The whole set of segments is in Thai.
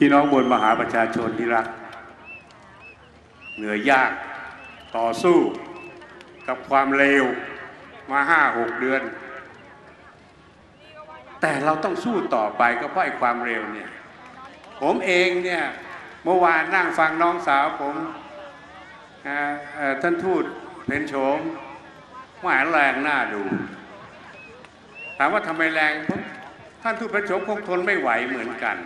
พี่น้องบนมหาประชาชนที่รัก เหนื่อยยากต่อสู้กับความเลวมาห้าหกเดือน แต่เราต้องสู้ต่อไปก็เพราะไอ้ความเร็วเนี่ยผมเองเนี่ยเมื่อวานนั่งฟังน้องสาวผมท่านทูตเพนโฉมหวานแรงหน้าดู ถามว่าทำไมแรงท่านทูตเพนโฉมคงทนไม่ไหวเหมือนกัน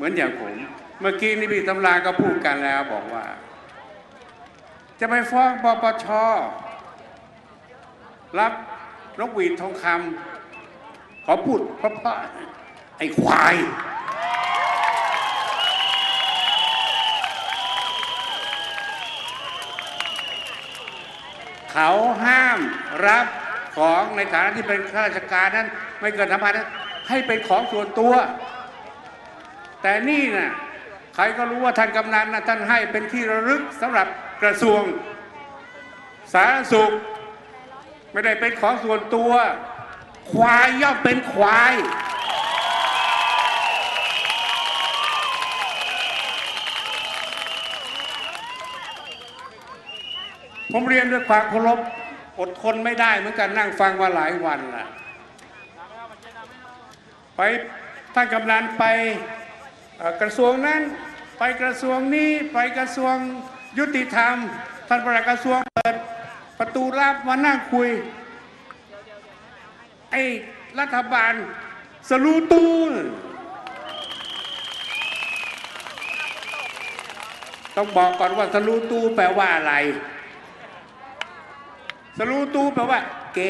เหมือนอย่างผม เมื่อกี้นี่พี่ตำราก็พูดกันแล้วบอกว่า จะไปฟ้องปปชรับนกหวีดทองคำขอพูดเพราะๆไอ้ควาย เขาห้ามรับของในฐานะที่เป็นข้าราชการนั้น ไม่เกินธรรมพันให้เป็นของส่วนตัว แต่นี่นะ่ะใครก็รู้ว่าท่านกำนันนะท่านให้เป็นที่ระลึกสำหรับกระทรวง สาธารณสุข ไม่ได้เป็นของส่วนตัว ควายย่อมเป็นควาย ผมเรียนด้วยความเคารพอดทนไม่ได้เหมือนกันนั่งฟังมาหลายวันล่ะ ไปท่านกำนันไป กระทรวงนั้นไปกระทรวงนี้ไปกระทรวงยุติธรรมท่านประหลัดกระทรวงเปิดประตูรับมานั่งคุยไอ้รัฐบาลสลูตูนต้องบอกก่อนว่าสลูตูแปลว่าอะไร สลูตูแปลว่าเก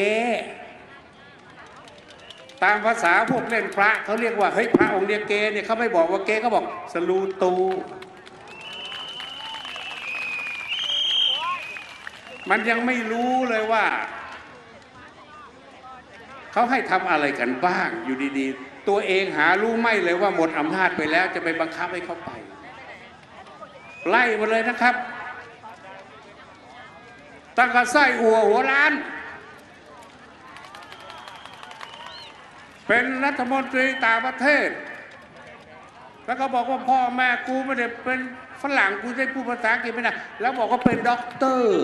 ตามภาษาพวกเล่นพระเขาเรียกว่าเฮ้ยพระองค์เดียเกเนี่ยเขาไม่บอกว่าเกเขาบอกสลูตูมันยังไม่รู้เลยว่า เขาให้ทำอะไรกันบ้างอยู่ดีๆ ตัวเองหารู้ไม่เลยว่าหมดอำนาจไปแล้วจะไปบังคับให้เขาไป ไล่มาเลยนะครับตั้งกระไส้อัวหัวล้าน เป็นรัฐมนตรีต่างประเทศ แล้วก็บอกว่าพ่อแม่กูไม่ได้เป็นฝรั่งกูได้พูดภาษาอังกฤษไม่ได้แล้วบอกว่าเป็นด็อกเตอร์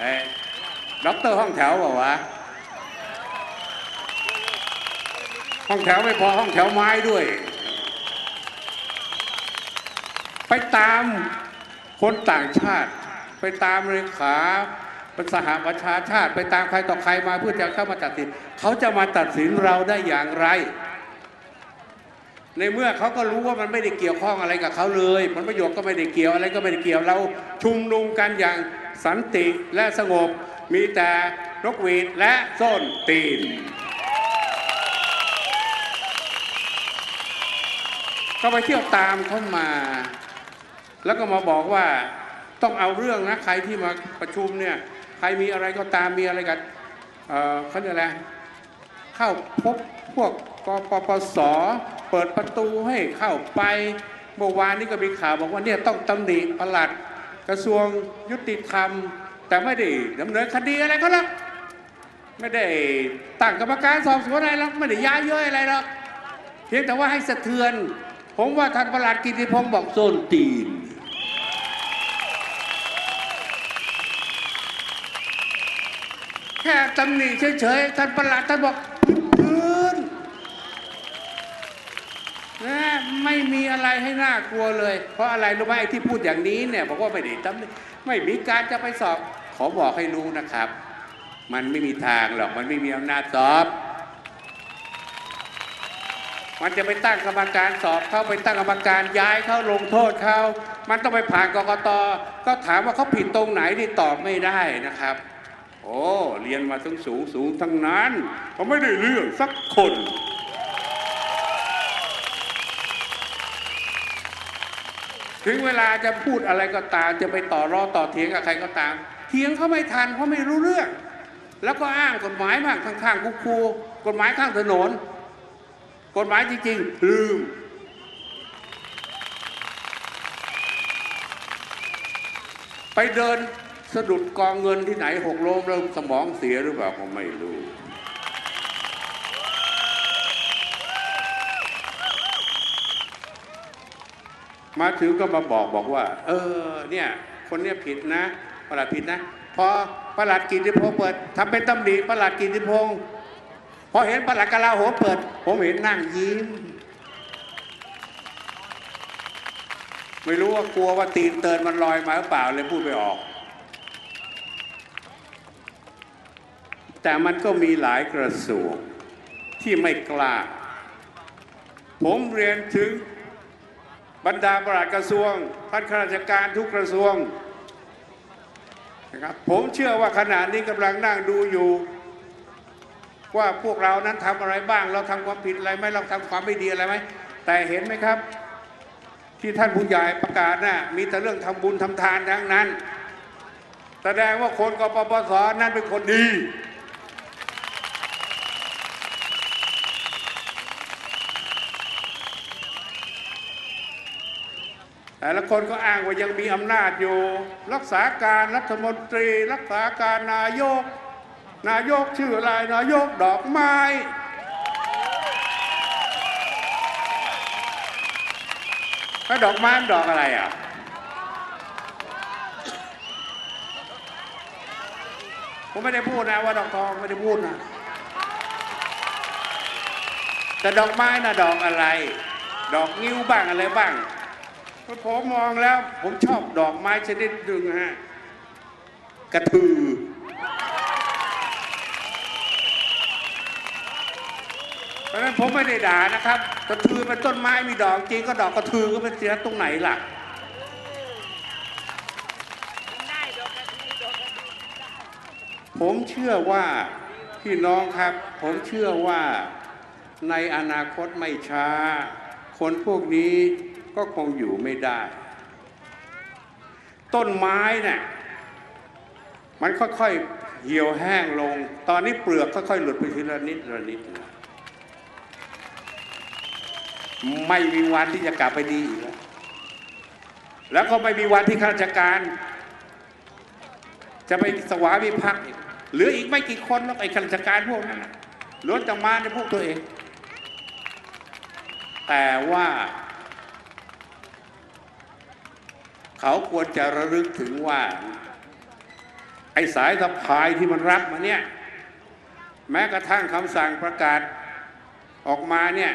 เอด็อกเตอร์ห้องแถวบอกว่าวะห้องแถวไม่พอห้องแถวไม้ด้วย ไปตามคนต่างชาติ ไปตามเลขาเป็นสหประชาชาติ ไปตามใครต่อใครมาเพื่อจะเข้ามาตัดสินเขาจะมาตัดสินเราได้อย่างไร ในเมื่อเขาก็รู้ว่ามันไม่ได้เกี่ยวข้องอะไรกับเขาเลย ผลประโยชน์ก็ไม่ได้เกี่ยวอะไรก็ไม่ได้เกี่ยวเราชุมนุมกันอย่างสันติและสงบมีแต่นกหวีดและส้นตีน ก็ไปเที่ยวตามเขามา แล้วก็มาบอกว่า ต้องเอาเรื่องนะใครที่มาประชุมเนี่ยใครมีอะไรก็ตามมีอะไรกันเขาเรียกอะไรเข้าพบพวกกปปสเปิดประตูให้เข้าไปเมื่อวานนี้ก็มีข่าวบอกว่าเนี่ยต้องตำหนิประหลัดกระทรวงยุติธรรม แต่ไม่ได้ดำเนินคดีอะไรก็หรอกไม่ได้ตั้งกรรมการสอบสวนอะไรหรอกไม่ได้ย้ายเยอะอะไรหรอกเพียงแต่ว่าให้สะเทือน ผมว่าท่านประหลัดกิติพงศ์บอกโซนตีน แค่ตำหนิเฉยๆท่านประหลัดท่านบอกพื้นๆนะไม่มีอะไรให้น่ากลัวเลย เพราะอะไรรู้ไหมไอ้ที่พูดอย่างนี้เนี่ยบอกว่าไม่ได้ตำหนิไม่มีการจะไปสอบ ขอบอกให้รู้นะครับ มันไม่มีทางหรอกมันไม่มีอำนาจสอบมันจะไปตั้งกรรมการสอบเขาไปตั้งกรรมการย้ายเขาลงโทษเขา มันต้องไปผ่านกกต ก็ถามว่าเขาผิดตรงไหนนี่ตอบไม่ได้นะครับ โอ้เรียนมาทั้งสูงสูงทั้งนั้นเขาไม่ได้เรื่องสักคน ถึงเวลาจะพูดอะไรก็ตาม จะไปต่อรอต่อเถียงกับใครก็ตาม เถียงเขาไม่ทันเพราะไม่รู้เรื่อง แล้วก็อ้างกฎหมายมากข้างๆคูครูกฎหมายข้างถนน กฎหมายจริงๆ ลืมไปเดิน สะดุดกองเงินที่ไหนหกล้มแล้วสมองเสียหรือเปล่าผมไม่รู้มาถึงก็มาบอกบอกว่า เออ เนี่ย คนเนี่ยผิดนะประหลัดผิดนะพอประหลัดกิติพงเปิดทำเป็นตำหนิประหลัดกิติพงพอเห็นประหลัดกะลาหัวเปิด ผมเห็นนั่งยิ้ม ไม่รู้ว่ากลัวว่าตีนเตือนมันลอยมาหรือเปล่าเลยพูดไปออก แต่มันก็มีหลายกระทรวงที่ไม่กล้า ผมเรียนถึงบรรดาปลัดกระทรวงท่านข้าราชการทุกกระทรวงนะครับผมเชื่อว่าขณะนี้กำลังนั่งดูอยู่ ว่าพวกเรานั้นทำอะไรบ้าง เราทำความผิดอะไรไหมเราทำความไม่ดีอะไรไหมแต่เห็นไหมครับ ที่ท่านผู้ใหญ่ประกาศน่ะมีแต่เรื่องทำบุญทำทานทั้งนั้น แสดงว่าคนกปปสนั้นเป็นคนดี แต่ละคนก็อ้างว่ายังมีอำนาจอยู่ รักษาการรัฐมนตรี รักษาการนายก นายกชื่ออะไรนายกดอกไม้แล้วดอกไม้ดอกอะไรอะผมไม่ได้พูดนะว่าดอกทองไม่ได้พูดนะแต่ดอกไม้น่ะดอกอะไร ดอกนิ้วบ้างอะไรบ้าง ผมมองแล้ว ผมชอบดอกไม้ชนิดหนึ่งฮะกระทือ เพราะฉะนั้นผมไม่ได้ด่านะครับ กระทือเป็นต้นไม้มีดอกจริงก็ดอกกระทือก็เป็นเสียตรงไหนล่ะผมเชื่อว่าพี่น้องครับ ผมเชื่อว่าในอนาคตไม่ช้า คนพวกนี้ ก็คงอยู่ไม่ได้ ต้นไม้เนี่ยมันค่อยๆเหี่ยวแห้งลง ตอนนี้เปลือกค่อยๆหลุดไปทีละนิดละนิดนะไม่มีวันที่จะกลับไปดีอีกแล้ว แล้วก็ไม่มีวันที่ข้าราชการ จะไปสวามิภักดิ์หลืออีกไม่กี่คนแล้วไอ้ข้าราชการพวกนั้นล้วนแต่มาในพวกตัวเอง แต่ว่า เขาควรจะระลึกถึงว่า ไอ้สายสะพายที่มันรับมาเนี่ย แม้กระทั่งคำสั่งประกาศออกมาเนี่ย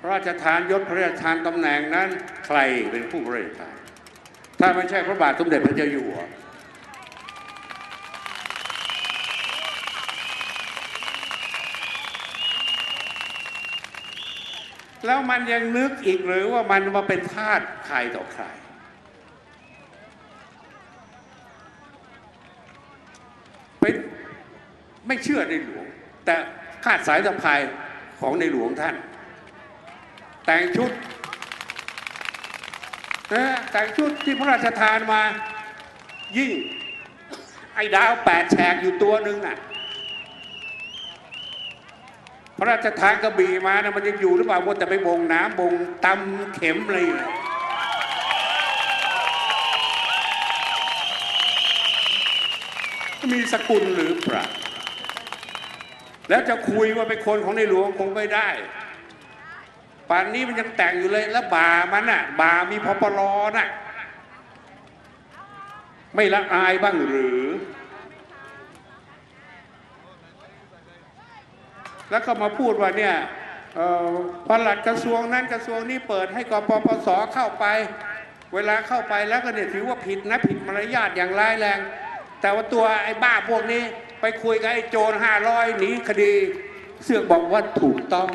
พระราชทานยศพระราชทานตำแหน่งนั้นใครเป็นผู้พระราชทานถ้าไม่ใช่พระบาทสมเด็จพระเจ้าอยู่หัวแล้วมันยังนึกอีกหรือว่ามันมาเป็นทาสใครต่อใคร เป็น ไม่เชื่อในหลวง แต่ขาดสายสะพายของในหลวงท่าน แต่งชุดนะแต่งชุดที่พระราชทานมายิ่งไอ้ดาวแปดแฉกอยู่ตัวหนึ่งอะพระราชทานกระบี่มานะมันยังอยู่หรือเปล่าว่าแต่ไปบงน้ำบงตำเข็มเลยมีสกุลหรือเปล่า แล้วจะคุยว่าเป็นคนของในหลวงคงไม่ได้ ป่านนี้มันยังแต่งอยู่เลยแล้วบ่ามันน่ะ บ่ามีพปลน่ะ ไม่ละอายบ้างหรือ แล้วก็มาพูดว่าเนี่ยเอ่อปลัดกระทรวงนั้นกระทรวงนี้เปิดให้กปปสเข้าไป เวลาเข้าไปแล้วก็เนี่ยถือว่าผิดนะผิดมารยาทอย่างร้ายแรง แต่ว่าตัวไอ้บ้าพวกนี้ ไปคุยกับไอ้โจรห้าร้อยหนีคดี เสือกบอกว่าถูกต้อง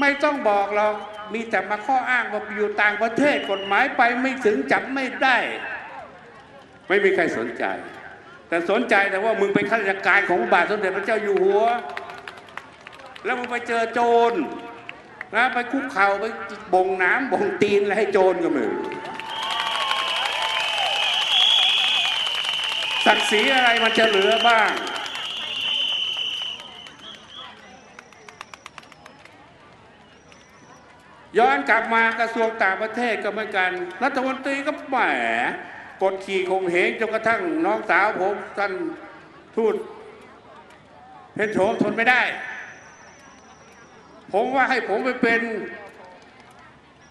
ไม่ต้องบอกเรามีแต่มาข้ออ้างว่าอยู่ต่างประเทศกฎหมายไปไม่ถึงจับไม่ได้ ไม่มีใครสนใจ แต่สนใจแต่ว่ามึงเป็นข้าราชการของบาทสมเด็จพระเจ้าอยู่หัว แล้วมึงไปเจอโจร นะไปคุกเข่าไปบ่งน้ำบ่งตีนอะไรให้โจรก็ไมือศักดิ์ศรีอะไรมันจะเหลือบ้าง ย้อนกลับมากระทรวงต่างประเทศก็เหมือนกัน รัฐมนตรีก็แหมกดขี่ข่มเหงจนกระทั่งน้องสาวผมท่านทูตเพนโฉมทนไม่ได้ ผมว่าให้ผมไปเป็น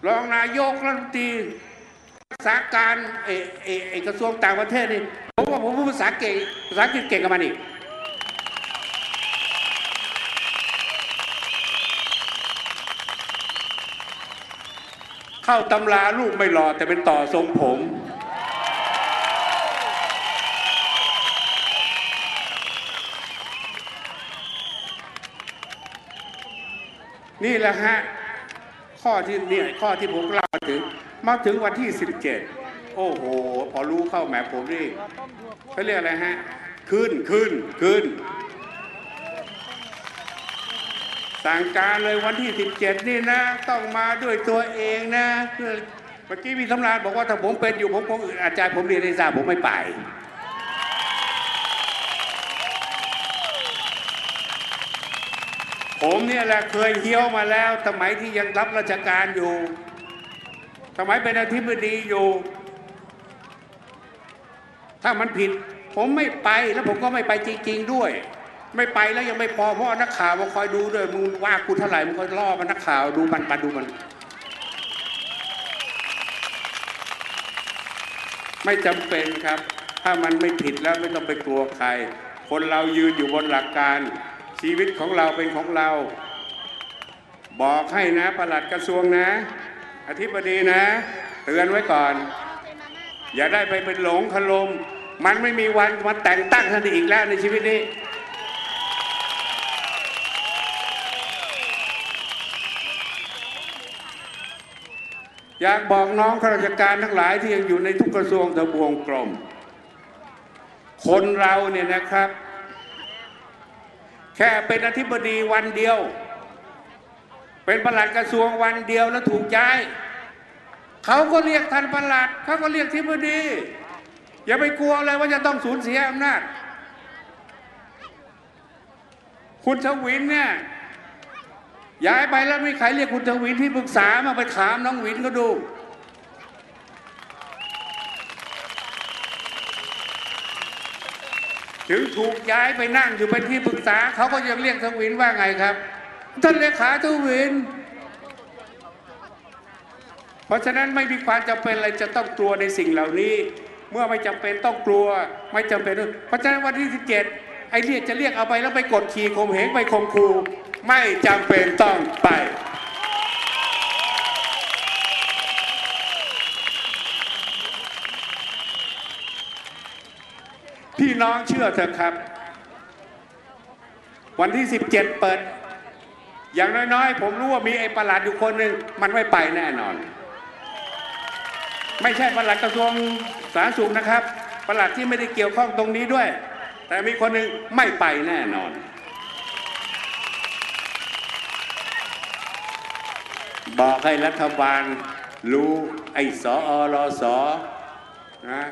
รองนายกรัฐมนตรีรักษาการเอเอเอกระทรวงต่างประเทศนี่ผมว่าผมพูดภาษาเก่งภาษาอังกฤษเก่งกับมันอีกเข้าตำราลูกไม่หล่อแต่เป็นต่อทรงผม นี่แหละฮะข้อที่เนี่ยข้อที่ผมเล่าถึง มาถึงวันที่ 17 โอ้โห พอรู้เข้าแหมผมนี่เขาเรียกอะไรฮะ ขึ้นขึ้นขึ้น สั่งการเลยวันที่ 17 นี่นะ ต้องมาด้วยตัวเองนะเมื่อกี้มีสำรานบอกว่าถ้าผมเป็นอยู่ผมคงอึดอาจารย์ผมเรียนในทราผมไม่ไป ผมเนี่ยแหละเคยเฮี้ยวมาแล้ว สมัยที่ยังรับราชการอยู่ สมัยเป็นอธิบดีอยู่ ถ้ามันผิด ผมไม่ไปแล้วผมก็ไม่ไปจริง ๆ ด้วย ไม่ไปแล้วยังไม่พอเพราะนักข่าวมาคอยดูด้วยมึงว่ากูเท่าไหร่มึงก็ล่อมันนักข่าวดูมันปันดูมันไม่จำเป็นครับ ถ้ามันไม่ผิดแล้วไม่ต้องไปกลัวใคร คนเรายืนอยู่บนหลักการ ชีวิตของเราเป็นของเรา บอกให้นะประหลัดกระทรวงนะ อธิบดีนะ เตือนไว้ก่อน อย่าได้ไปเป็นหลงคลม มันไม่มีวันมาแต่งตั้งท่านอีกแล้วในชีวิตนี้อยากบอกน้องข้าราชการทั้งหลายที่ยังอยู่ในทุกกระทรวงทบวงกรมคนเราเนี่ยนะครับ แค่เป็นอธิบดีวันเดียว เป็นประหลัดกระทรวงวันเดียวแล้วถูกย้ายเขาก็เรียกท่านประหลัดเขาก็เรียกอธิบดี อย่าไปกลัวเลยว่าจะต้องสูญเสียอำนาจ คุณทวินเนี่ยย้ายไปแล้วไม่มีใครเรียกคุณทวินที่ปรึกษามาไปถามน้องวินก็ดู ถึงถูกย้ายไปนั่งอยู่เป็นที่ปรึกษาเขาก็ยังเรียกทวินว่าไงครับ ท่านเลขาทวิน เพราะฉะนั้นไม่มีความจำเป็นอะไรจะต้องกลัวในสิ่งเหล่านี้ เมื่อไม่จำเป็นต้องกลัว ไม่จำเป็นเพราะฉะนั้นวันที่17ไอ้เรียกจะเรียกเอาไปแล้วไปกดขี่ข่มเหงไปข่มขู่ไม่จำเป็นต้องไป พี่น้องเชื่อเถอะครับ วันที่ 17 เปิด อย่างน้อยๆ ผมรู้ว่ามีไอ้ประหลัดอยู่คนหนึ่งมันไม่ไปแน่นอน ไม่ใช่ประหลัดกระทรวงสาธารณสุขนะครับ ประหลัดที่ไม่ได้เกี่ยวข้องตรงนี้ด้วย แต่มีคนหนึ่งไม่ไปแน่นอน บอกให้รัฐบาลรู้ไอ้สอรอสอนะ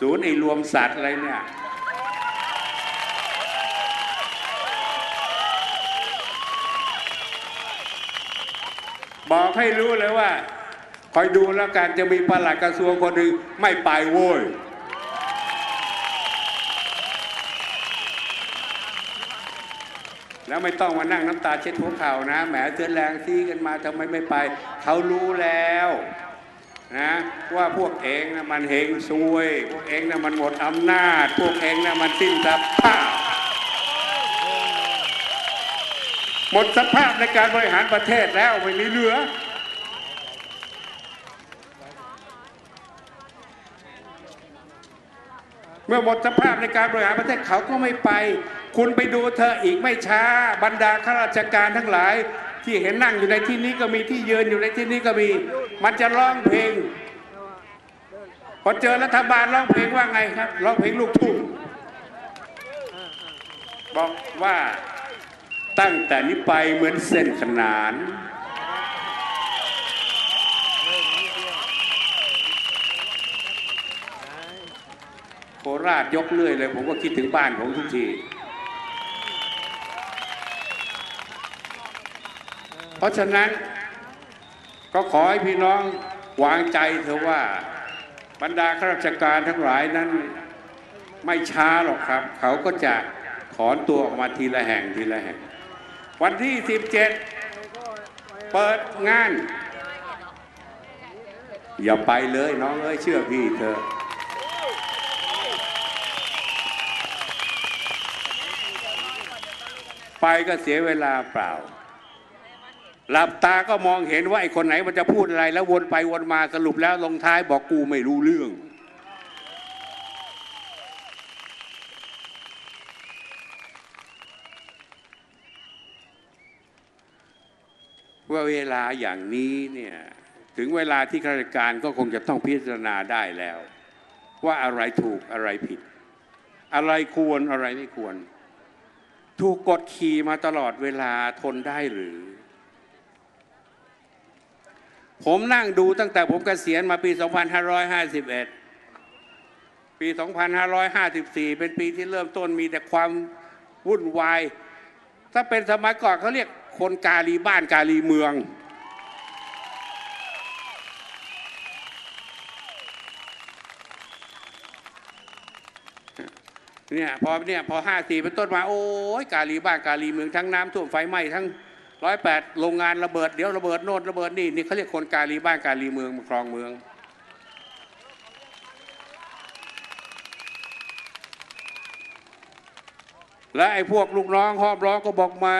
ศูนย์ไอ้รวมสัตว์อะไรเนี่ย บอกให้รู้เลยว่า คอยดูแล้วกันจะมีปลัดกระทรวงคนหนึ่งไม่ไปโว้ยแล้วไม่ต้องมานั่งน้ำตาเช็ดหัวเข่านะแหมเตือนแรงที่กันมาทำไมไม่ไป เขารู้แล้ว นะว่าพวกเองนะมันเฮงซวย พวกเองนะมันหมดอำนาจ พวกเองนะมันสิ้นสภาพหมดสภาพในการบริหารประเทศแล้วไม่มีเหลือ เมื่อหมดสภาพในการบริหารประเทศเขาก็ไม่ไป คุณไปดูเธออีกไม่ช้า บรรดาข้าราชการทั้งหลาย ที่เห็นนั่งอยู่ในที่นี้ก็มีที่ยืนอยู่ในที่นี้ก็มี มันจะร้องเพลงพอเจอรัฐบาลร้องเพลงว่าไงครับร้องเพลงลูกทุ่งบอกว่าตั้งแต่นี้ไปเหมือนเส้นขนาน โคราชยกเลื่อยเลย ผมก็คิดถึงบ้านผมทุกทีเพราะฉะนั้น ก็ขอให้พี่น้องวางใจเถอะว่าบรรดาข้าราชการทั้งหลายนั้นไม่ช้าหรอกครับ เขาก็จะถอนตัวออกมาทีละแห่งทีละแห่ง วันที่ 17 เปิดงาน อย่าไปเลยน้องเอ้ยเชื่อพี่เถอะไปก็เสียเวลาเปล่า หลับตาก็มองเห็นว่าไอ้คนไหนมันจะพูดอะไรแล้ววนไปวนมาสรุปแล้วลงท้ายบอกกูไม่รู้เรื่อง ว่าเวลาอย่างนี้เนี่ยถึงเวลาที่ข้าราชการก็คงจะต้องพิจารณาได้แล้ว ว่าอะไรถูกอะไรผิด อะไรควรอะไรไม่ควร ถูกกดขี่มาตลอดเวลาทนได้หรือ ผมนั่งดูตั้งแต่ผมเกษียณมาปี 2551 ปี 2554 เป็นปีที่เริ่มต้นมีแต่ความวุ่นวาย ถ้าเป็นสมัยก่อนเขาเรียกคนกาลีบ้านกาลีเมือง เนี่ยพอเนี่ยพอห้าสี่เป็นต้นมา โอ้ยกาลีบ้านกาลีเมืองทั้งน้ำท่วมไฟไหม้ทั้ง ร้อยแปดโรงงานระเบิดเดี๋ยวระเบิดโน่นระเบิดนี่นี่เขาเรียกคนกาลีบ้านกาลีเมืองมาครองเมือง และไอ้พวกลูกน้องหอบร้องก็บอกมา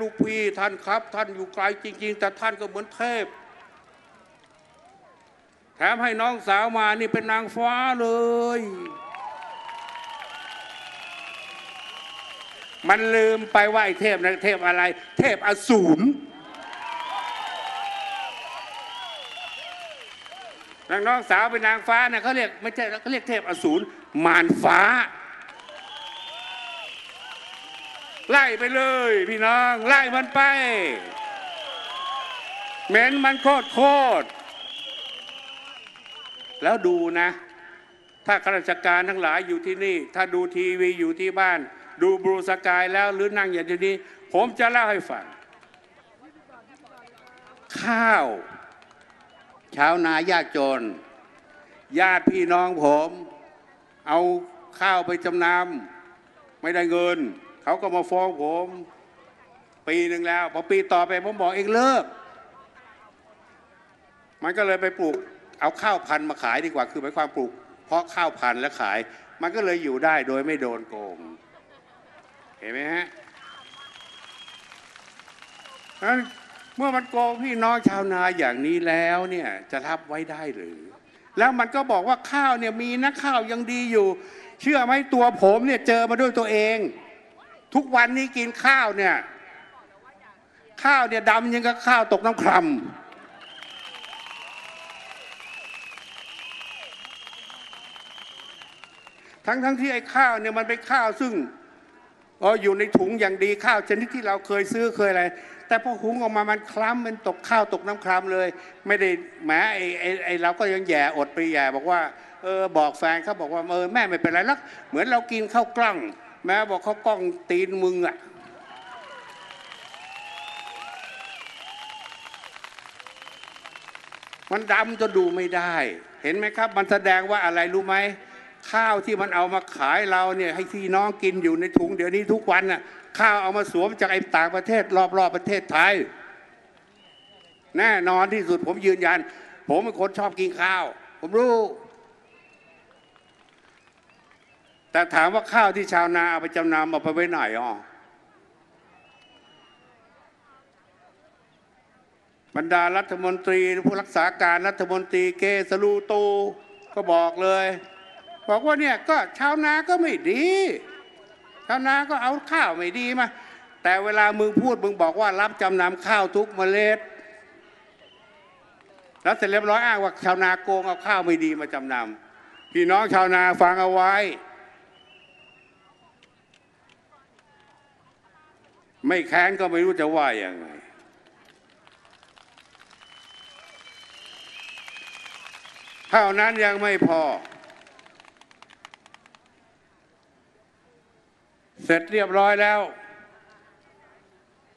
ลูกพี่ท่านครับ ท่านอยู่ไกลจริง ๆ แต่ท่านก็เหมือนเทพแถมให้น้องสาวมานี่เป็นนางฟ้าเลย มันลืมไปว่าไอ้เทพนะเทพอะไร เทพอสูรนางน้องสาวเป็นนางฟ้านี่ยเขาเรียกไม่ใช่เขาเรียกเทพอสูรมารฟ้า ไล่ไปเลย พี่น้องไล่มันไปเหม็นมันโคตรโคตรแล้วดูนะ ถ้าข้าราชการทั้งหลายอยู่ที่นี่ ถ้าดูทีวีอยู่ที่บ้าน ดูบรูสกายแล้วหรือนั่งอย่างนี้ ผมจะเล่าให้ฟัง ข้าว ชาวนายากจน ญาติพี่น้องผม เอาข้าวไปจำนำไม่ได้เงิน เขาก็มาฟ้องผม ปีหนึ่งแล้ว พอปีต่อไปผมบอกเองเลิก มันก็เลยไปปลูก เอาข้าวพันธุ์มาขายดีกว่าคือหมายความปลูก เพราะข้าวพันธุ์แล้วขาย มันก็เลยอยู่ได้โดยไม่โดนโกง เห็นไหมฮะนั้นเมื่อมันโกงพี่น้องชาวนาอย่างนี้แล้วเนี่ยจะรับไว้ได้หรือ แล้วมันก็บอกว่าข้าวเนี่ยมีนะข้าวยังดีอยู่ เชื่อไหมตัวผมเนี่ยเจอมาด้วยตัวเอง ทุกวันนี้กินข้าวเนี่ย ข้าวเนี่ยดำยังกับข้าวตกน้ำคร่ำทั้งทั้งที่ไอ้ข้าวเนี่ยมันเป็นข้าวซึ่ง อออยู่ในถุงอย่างดีข้าวชนิดที่เราเคยซื้อเคยอะไร แต่พอหุงออกมามันคล้ำเป็นตกข้าวตกน้ำคล้ำเลย ไม่ได้แหมไอ้ไอ้ไอ้เราก็ยังแย่อดไปแย่บอกว่าเออบอกแฟนเขาบอกว่าเออแม่ไม่เป็นไรลักเหมือนเรากินข้าวกล้อง แม่บอกเขากล้องตีนมึงอะมันดำจนดูไม่ได้ เห็นไหมครับ มันแสดงว่าอะไรรู้ไหม ข้าวที่มันเอามาขายเราเนี่ยให้พี่น้องกินอยู่ในถุงเดี๋ยวนี้ทุกวันน่ะข้าวเอามาสวมจากไอ้ต่างประเทศรอบๆประเทศไทย แน่นอนที่สุดผมยืนยัน ผมเป็นคนชอบกินข้าว ผมรู้ แต่ถามว่าข้าวที่ชาวนาเอาไปจำนำเอาไปไว้ไหนอะบรรดารัฐมนตรีผู้รักษาการรัฐมนตรีเกสลูตูก็บอกเลย บอกว่าเนี่ยก็ชาวนาก็ไม่ดี ชาวนาก็เอาข้าวไม่ดีมา แต่เวลามึงพูดมึงบอกว่ารับจำนำข้าวทุกเมล็ด แล้วเสร็จเรียบร้อยอ้างว่าชาวนาโกงเอาข้าวไม่ดีมาจำนำพี่น้องชาวนาฟังเอาไว้ ไม่แค้นก็ไม่รู้จะว่ายังไงเท่านั้นยังไม่พอ เสร็จเรียบร้อยแล้ว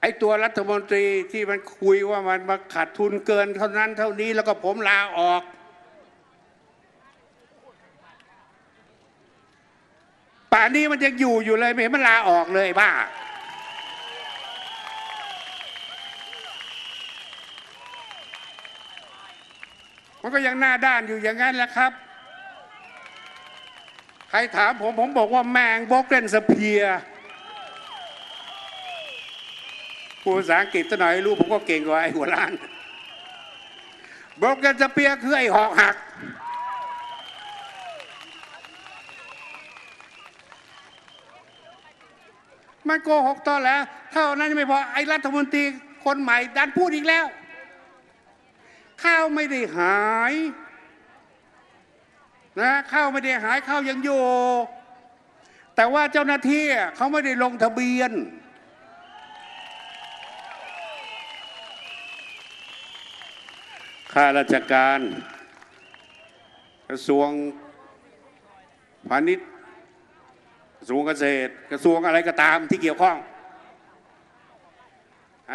ไอ้ตัวรัฐมนตรีที่มันคุยว่ามันมาขาดทุนเกินเท่านั้นเท่านี้แล้วก็ผมลาออก ป่านนี้มันยังอยู่อยู่เลยไม่เห็นมันลาออกเลยบ้ามันก็ยังหน้าด้านอยู่อย่างนั้นแหละครับ ใครถามผมผมบอกว่าแมงบกเล่นสเพียพูดภาษาอังกฤษซะหน่อยรู้ผมก็เก่งกว่าไอ้หัวล้านบกเล่นสเปียคือไอ้หอกหัก มันโกหกตอนแล้วเท่านั้นยังไม่พอไอ้รัฐมนตรีคนใหม่ดันพูดอีกแล้ว ข้าวไม่ได้หาย นะข้าวไม่ได้หายข้าวยังอยู่แต่ว่าเจ้าหน้าที่เขาไม่ได้ลงทะเบียน ข้าราชการกระทรวงพาณิชย์กระทรวงเกษตร กระทรวงอะไรก็ตามที่เกี่ยวข้อง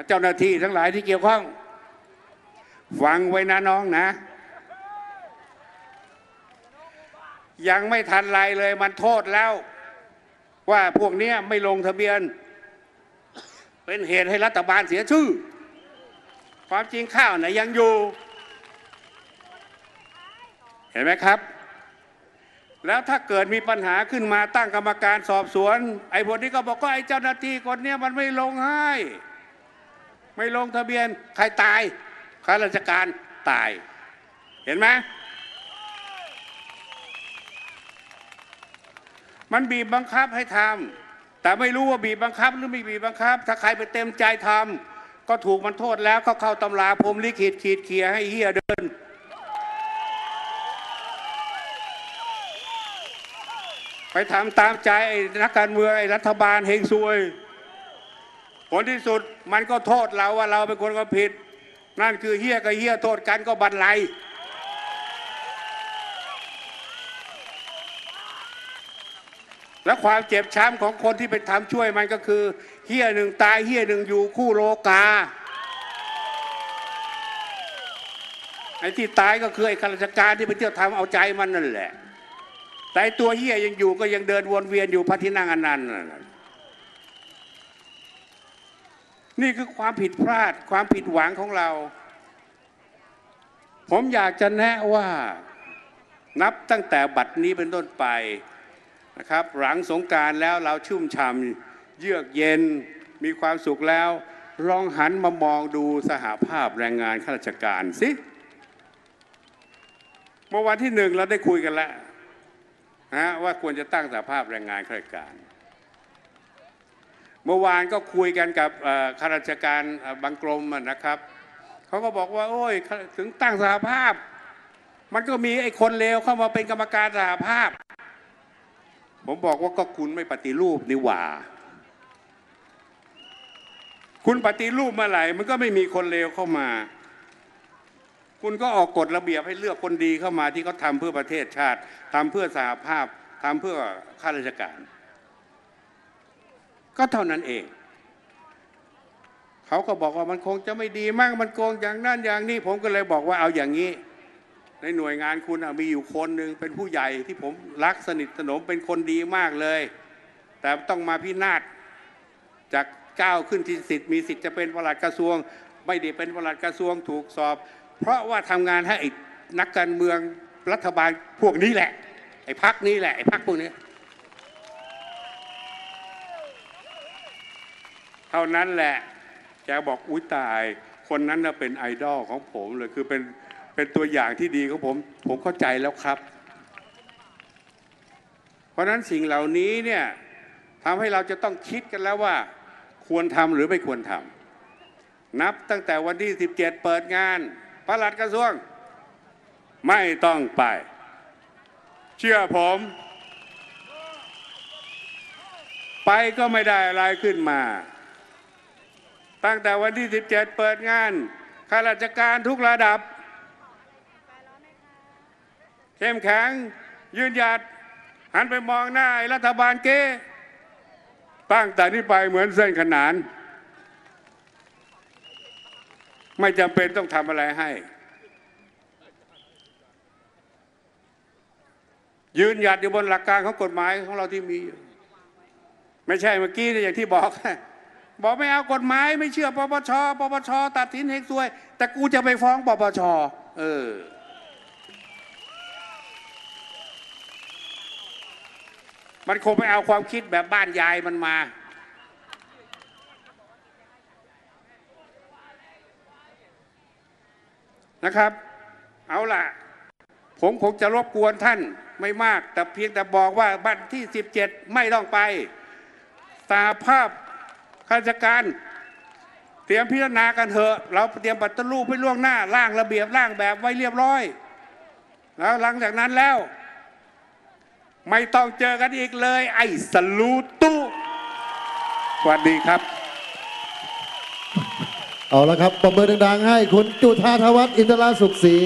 เจ้าหน้าที่ทั้งหลายที่เกี่ยวข้อง ฟังไว้นะน้องนะ ยังไม่ทันไรเลยมันโทษแล้ว ว่าพวกนี้ไม่ลงทะเบียน เป็นเหตุให้รัฐบาลเสียชื่อ ความจริงข้าวนะยังอยู่ เห็นไหมครับ แล้วถ้าเกิดมีปัญหาขึ้นมาตั้งกรรมการสอบสวน ไอ้พวกนี้ก็บอกว่าไอ้เจ้าหน้าที่คนนี้มันไม่ลงให้ ไม่ลงทะเบียน ใครตายข้าราชการตาย เห็นไหม มันบีบบังคับให้ทำแต่ไม่รู้ว่าบีบบังคับหรือไม่บีบบังคับ ถ้าใครไปเต็มใจทำก็ถูกมันโทษแล้วก็เข้าตำราพรมลิขิตขีดเขียให้เฮียเดิน ไปทำตามใจไอ้นักการเมืองไอ้รัฐบาลเฮงซวย ผลที่สุดมันก็โทษเราว่าเราเป็นคนก็ผิด นั่นคือเฮียกับเฮียโทษกันก็บันไล และความเจ็บช้ำของคนที่ไปทำช่วยมันก็คือเฮี้ยหนึ่งตายเฮี้ยหนึ่งอยู่คู่โลกาไอ้ที่ตายก็คือไอ้ข้าราชการที่ไปเที่ยวทำเอาใจมันนั่นแหละ แต่ตัวเฮี้ยยังอยู่ก็ยังเดินวนเวียนอยู่พระที่นั่งอนันต์นั่นแหละนี่คือความผิดพลาดความผิดหวังของเรา ผมอยากจะแนะว่า นับตั้งแต่บัดนี้เป็นต้นไป นะครับหลังสงการแล้วเราชุ่มฉ่ำเยือกเย็นมีความสุขแล้วลองหันมามองดูสหภาพแรงงานข้าราชการสิเมื่อวันที่หนึ่งเราได้คุยกันแล้วนะว่าควรจะตั้งสหภาพแรงงานข้าราชการ เมื่อวานก็คุยกันกับข้าราชการบางกรมนะครับเขาก็บอกว่า โอ้ยถึงตั้งสหภาพ มันก็มีไอ้คนเลวเข้ามาเป็นกรรมการสหภาพ ผมบอกว่าก็คุณไม่ปฏิรูปนี่หว่า คุณปฏิรูปเมื่อไหร่มันก็ไม่มีคนเลวเข้ามา คุณก็ออกกฎระเบียบให้เลือกคนดีเข้ามาที่เขาทำเพื่อประเทศชาติทำเพื่อสหภาพทำเพื่อข้าราชการ ก็เท่านั้นเองเขาก็บอกว่ามันคงจะไม่ดีมากมันโกงอย่างนั้นอย่างนี้ ผมก็เลยบอกว่าเอาอย่างนี้ ในหน่วยงานคุณมีอยู่คนหนึ่งเป็นผู้ใหญ่ที่ผมรักสนิทสนมเป็นคนดีมากเลย แต่ต้องมาพินาศจากก้าวขึ้นที่สิทธิ์มีสิทธิ์จะเป็นประหลัดกระทรวง ไม่ได้เป็นประหลัดกระทรวงถูกสอบ เพราะว่าทำงานให้ไอ้นักการเมืองรัฐบาลพวกนี้แหละ ไอ้พักนี้แหละไอ้พักพวกนี้เท่านั้นแหละแกบอกอุ้ยตาย คนนั้นน่ะเป็นไอดอลของผมเลยคือเป็น เป็นตัวอย่างที่ดีของผม ผมเข้าใจแล้วครับ เพราะนั้นสิ่งเหล่านี้เนี่ยทำให้เราจะต้องคิดกันแล้วว่า ควรทำหรือไม่ควรทำนับตั้งแต่วันที่ 17 เปิดงานประหลัดกระทรวง ไม่ต้องไป เชื่อผม ไปก็ไม่ได้อะไรขึ้นมา ตั้งแต่วันที่ 17 เปิดงานข้าราชการทุกระดับ เข้มแข็ง ยืนหยัด หันไปมองหน้ารัฐบาลเก้ตั้งแต่นี้ไปเหมือนเส้นขนาน ไม่จำเป็นต้องทำอะไรให้ ยืนหยัดอยู่บนหลักการของกฎหมายของเราที่มีอยู่ไม่ใช่เมื่อกี้เนี่ยอย่างที่บอกบอกไม่เอากฎหมายไม่เชื่อปปชปปชตัดสินเฮงซวย แต่กูจะไปฟ้องปปชเออ มันคงไม่เอาความคิดแบบบ้านยายมันมา นะครับ เอาล่ะ ผมคงจะรบกวนท่านไม่มาก แต่เพียงแต่บอกว่าบัตรที่ 17 ไม่ต้องไปสาภาพข้าราชการ เตรียมพิจารณากันเถอะ เราเตรียมบัตรรูปไว้ล่วงหน้าร่างระเบียบร่างแบบไว้เรียบร้อย แล้วหลังจากนั้นแล้ว ไม่ต้องเจอกันอีกเลย ไอ้สลูตุสวัสดีครับ เอาละครับปรบมือดังๆให้คุณจุธาธวัฒน์อินทราสุขศรี